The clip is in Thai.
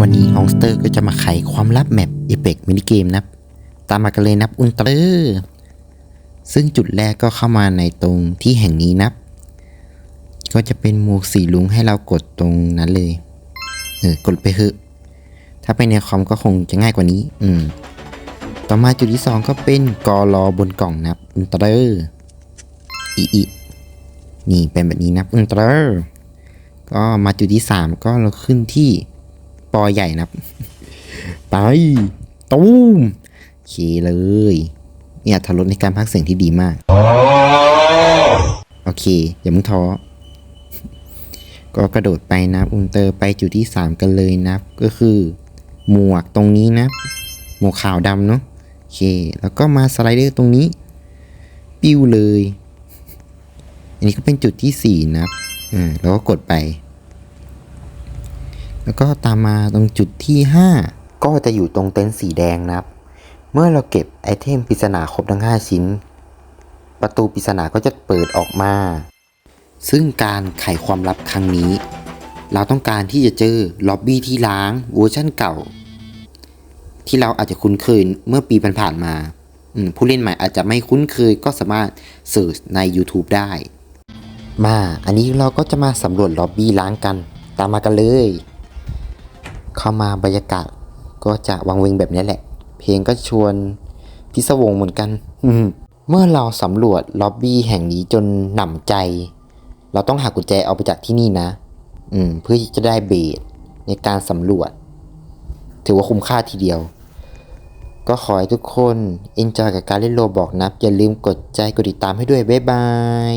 วันนี้อองสเตอร์ก็จะมาไขความลับแมปเอเ c กมินิเกมนะครับตามมากันเลยนับอุลตร้าซึ่งจุดแรกก็เข้ามาในตรงที่แห่งนี้นับก็จะเป็นหมวกสีลุงให้เรากดตรงนั้นเลย เออกดไปเถอะถ้าไปในคอมก็คงจะง่ายกว่านี้ อืม ต่อมาจุดที่สองก็เป็นกอรอบนกล่องนับอุลตร้าอีอีนี่เป็นแบบนี้นับอุลตร้าก็มาจุดที่สามก็เราขึ้นที่ ปอใหญ่นะครับ ไป ตูมโอเคเลย เนี่ยทารถในการพักเสียงที่ดีมาก โอเค อย่ามึงท้อ ก็กระโดดไปนะอุลเตอร์ไปจุดที่ 3 กันเลยนะ ก็คือหมวกตรงนี้นะ หมวกขาวดำเนาะโอเค แล้วก็มาสไลเดอร์ตรงนี้ ปิ้วเลย อันนี้ก็เป็นจุดที่ 4 นะครับอ่าแล้วก็กดไป แล้วก็ตามมาตรงจุดที่ 5 ก็จะอยู่ตรงเต็นท์สีแดงนะครับ เมื่อเราเก็บไอเทมปริศนาครบทั้ง 5 ชิ้น ประตูปริศนาก็จะเปิดออกมา ซึ่งการไขความลับครั้งนี้ เราต้องการที่จะเจอล็อบบี้ที่ล้างเวอร์ชั่นเก่า ที่เราอาจจะคุ้นเคยเมื่อปีผ่านๆมาผู้เล่นใหม่อาจจะไม่คุ้นเคยก็สามารถเสิร์ชใน YouTube ได้ มา อันนี้เราก็จะมาสำรวจล็อบบี้ล้างกัน ตามมากันเลย เข้ามาบรรยากาศก็จะวังเวงแบบนี้แหละ เพลงก็ชวนพิศวงเหมือนกัน อืมเมื่อเราสำรวจล็อบบี้แห่งนี้จนหนำใจ เราต้องหากุญแจเอาไปจากที่นี่นะ อืม เพื่อจะได้เบสในการสำรวจ ถือว่าคุ้มค่าทีเดียว ก็ขอให้ทุกคนเอนจอยกับการเล่นโลบอกนะอย่าลืมกดใจกดติดตามให้ด้วย บ๊ายบาย